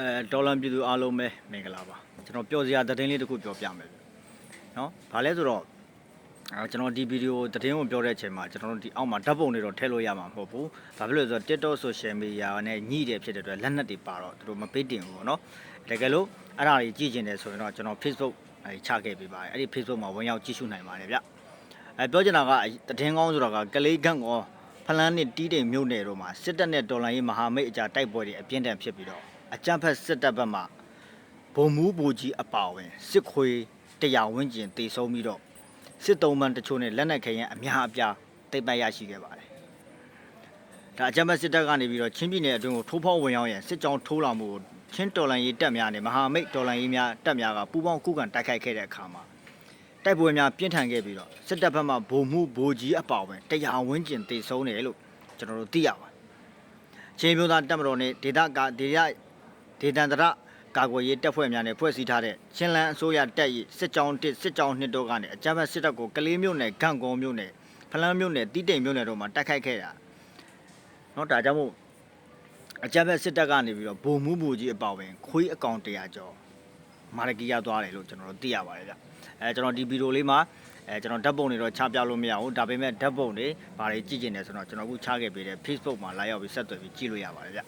အဲဒေါ်လာပြည်သူအားလုံးပဲမင်္ဂလာပါကျွန်တော်ပြောစရာသတင်းလေးတစ်ခုပြောပြမယ်ဗျနော်ဘာလဲဆိုတော့အဲကျွန်တော်ဒီဗီဒီယိုသတင်းကိုပြောတဲ့အချိန်မှာကျွန်တော်တို့ဒီအောက်မှာဓာတ်ပုံတွေတော့ထည့်လို့ရမှာမဟုတ်ဘူးဘာဖြစ်လို့လဲဆိုတော့ TikTok social media နဲ့ညှိတယ်ဖြစ်တဲ့အတွက်လက်နက်တွေပါတော့သူတို့မပေးတင်ဘူးပေါ့နော်တကယ်လို့အဲ့ဒါတွေကြည့်ကျင်တယ်ဆိုရင်တော့ကျွန်တော် Facebook အဲချခဲ့ပေးပါတယ်အဲ့ဒီ Facebook မှာဝင်ရောက်ကြည့်ရှုနိုင်ပါတယ်ဗျအဲပြောချင်တာကသတင်းကောင်းဆိုတာကကလေးကန့်ကောဖလန်းနဲ့တီးတိမ်မြို့နယ်တို့မှာစစ်တပ်နဲ့တော်လှန်ရေးမဟာမိတ်အကြတိုက်ပွဲတွေအပြင်းထန်ဖြစ်ပြီးတော့ အကြမ်းဖက်စစ်တပ်ဘက်မှဘုံမူးဘူကြီးအပါဝင်စစ်ခွေတရားဝန်းကျင်တေဆုံးပြီးတော့စစ်တုံးပန်းတချို့နဲ့လက်နက်ခဲယမ်းအများအပြားတိတ်ပတ်ရရှိခဲ့ပါတယ်ဒါအကြမ်းဖက်စစ်တပ်ကနေပြီးတော့ချင်းပြည်နယ်အတွင်းကိုထိုးဖောက်ဝင်ရောက်ရန်စစ်ကြောင်းထိုးလာမှုကိုချင်းတော်လှန်ရေးတပ်များနဲ့မဟာမိတ်တော်လှန်ရေးများတပ်များကပူးပေါင်းခုခံတိုက်ခိုက်ခဲ့တဲ့အခါမှာတိုက်ပွဲများပြင်းထန်ခဲ့ပြီးတော့စစ်တပ်ဘက်မှဗိုလ်မှုဗိုလ်ကြီးအပေါဝင်တရားဝန်းကျင်တေဆုံးတယ်လို့ကျွန်တော်တို့သိရပါတယ်။ချင်းမျိုးသားတပ်မတော်နဲ့ဒေသကဒေသ ဒေသန္တရကာကွယ်ရေးတပ်ဖွဲ့များနဲ့ဖွဲ့စည်းထားတဲ့ချင်းလန်းအစိုးရတပ်၏စစ်ကြောင်းတစ်စစ်ကြောင်းနှစ်တို့ကနေအကြမ်းဖက်စစ်တပ်ကိုကလေးမျိုးနဲ့ဂန့်ကုန်းမျိုးနဲ့ဖလန်းမျိုးနဲ့တီးတိမ်မျိုးနဲ့တို့မှတိုက်ခိုက်ခဲ့တာ။နော်ဒါကြောင့်မို့အကြမ်းဖက်စစ်တပ်ကနေပြီးတော့ဗိုလ်မှုဗိုလ်ကြီးအပေါဝင်ခွေးအကောင်100ကျော်မာရကီရသွားတယ်လို့ကျွန်တော်တို့သိရပါတယ်ဗျအဲကျွန်တော်ဒီဗီဒီယိုလေးမှာအဲကျွန်တော်ဓာတ်ပုံတွေတော့ချပြလို့မရဘူးဒါပေမဲ့ဓာတ်ပုံတွေဘာတွေကြည့်ကျင်တယ်ဆိုတော့ကျွန်တော်အခုချခဲ့ပေးတဲ့ Facebook မှာလာရောက်ပြီးဆက်သွယ်ပြီးကြည့်လို့ရပါတယ်ဗျ